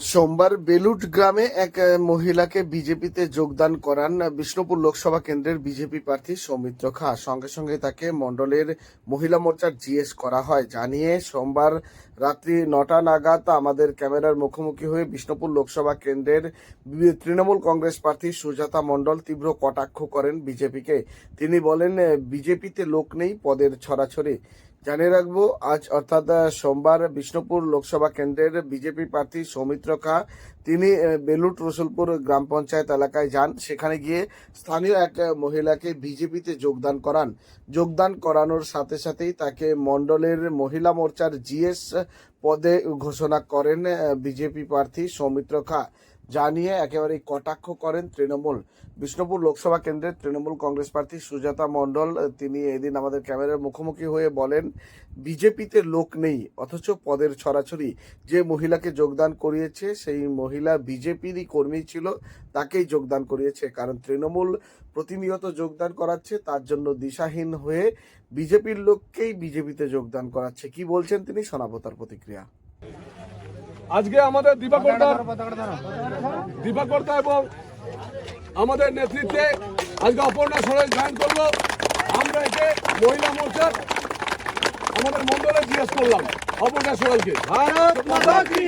সোমবার বেলুট গ্রামে এক মহিলাকে বিজেপিতে যোগদান করান বিষ্ণুপুর লোকসভা কেন্দ্রের বিজেপি প্রার্থী সৌমিত্র খা। সঙ্গে সঙ্গে তাকে মণ্ডলের মহিলা মোর্চার জিএস করা হয়। জানিয়ে সোমবার রাত্রি নটা নাগাদ আমাদের ক্যামেরার মুখোমুখি হয়ে বিষ্ণুপুর লোকসভা কেন্দ্রের তৃণমূল কংগ্রেস প্রার্থী সুজাতা মণ্ডল তীব্র কটাক্ষ করেন বিজেপিকে। তিনি বলেন বিজেপিতে লোক নেই, পদের ছড়াছড়ি। জানিয়ে রাখব, আজ অর্থাৎ সোমবার বিষ্ণুপুর লোকসভা কেন্দ্রের বিজেপি প্রার্থী সৌমিত্র খা, তিনি বেলুট রসুলপুর গ্রাম পঞ্চায়েত এলাকায় যান। সেখানে গিয়ে স্থানীয় এক মহিলাকে বিজেপিতে যোগদান করান। যোগদান করানোর সাথে সাথেই তাকে মণ্ডলের মহিলা মোর্চার জিএস পদে ঘোষণা করেন বিজেপি প্রার্থী সৌমিত্র খা। জানিয়ে একেবারে কটাক্ষ করেন তৃণমূল। বিষ্ণুপুর লোকসভা কেন্দ্রের তৃণমূল কংগ্রেস প্রার্থী সুজাতা মণ্ডল, তিনি এদিন আমাদের ক্যামেরার মুখোমুখি হয়ে বলেন, বিজেপিতে লোক নেই, অথচ পদের ছড়াছড়ি। যে মহিলাকে যোগদান করিয়েছে, সেই মহিলা বিজেপিরই কর্মী ছিল, তাকেই যোগদান করিয়েছে। কারণ তৃণমূল প্রতিনিয়ত যোগদান করাচ্ছে, তার জন্য দিশাহীন হয়ে বিজেপির লোককেই বিজেপিতে যোগদান করাচ্ছে। কি বলছেন তিনি? শোনাবো তার প্রতিক্রিয়া। আজকে আমাদের দীপাকর্তা দীপাকর্তা এবং আমাদের নেতৃত্বে আজকে অপর্ণা সরেল জয়েন করল। আমরা একে মহিলা মোর্চার আমাদের মন্ডলে জিজ্ঞেস করলাম অপর্ণা সরেলকে ভারত মাতা কি?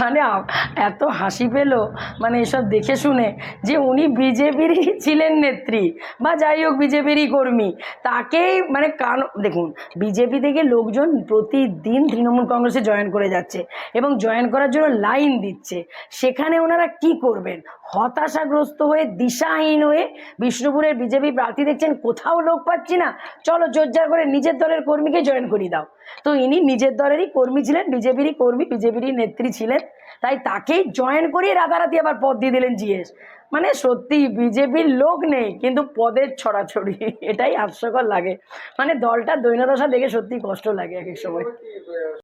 আ- এত হাসি পেল? মানে এসব দেখে শুনে যে উনি বিজেপিরই ছিলেন নেত্রী বা যাই হোক বিজেপিরই কর্মী, তাকেই মানে কান দেখুন, বিজেপি থেকে লোকজন প্রতিদিন তৃণমূল কংগ্রেসে জয়েন করে যাচ্ছে এবং জয়েন করার জন্য লাইন দিচ্ছে। সেখানে ওনারা কি করবেন? হতাশাগ্রস্ত হয়ে, দিশাহীন হয়ে বিষ্ণুপুরের বিজেপি প্রার্থী দেখছেন, কোথাও লোক পাচ্ছি না। চলো জোরজার করে নিজের দলের কর্মীকে জয়েন করিয়ে দাও। তো ইনি নিজের দলেরই কর্মী ছিলেন, বিজেপিরই কর্মী, বিজেপিরই নেত্রী ছিলেন। তাই তাকেই জয়েন করিয়ে রাতারাতি আবার পদ দিয়ে দিলেন জিএস। মানে সত্যি বিজেপির লোক নেই, কিন্তু পদের ছড়াছড়ি, এটাই হাস্যকর লাগে। মানে দলটা দৈন্যদশা দেখে সত্যি কষ্ট লাগে এক এক সময়।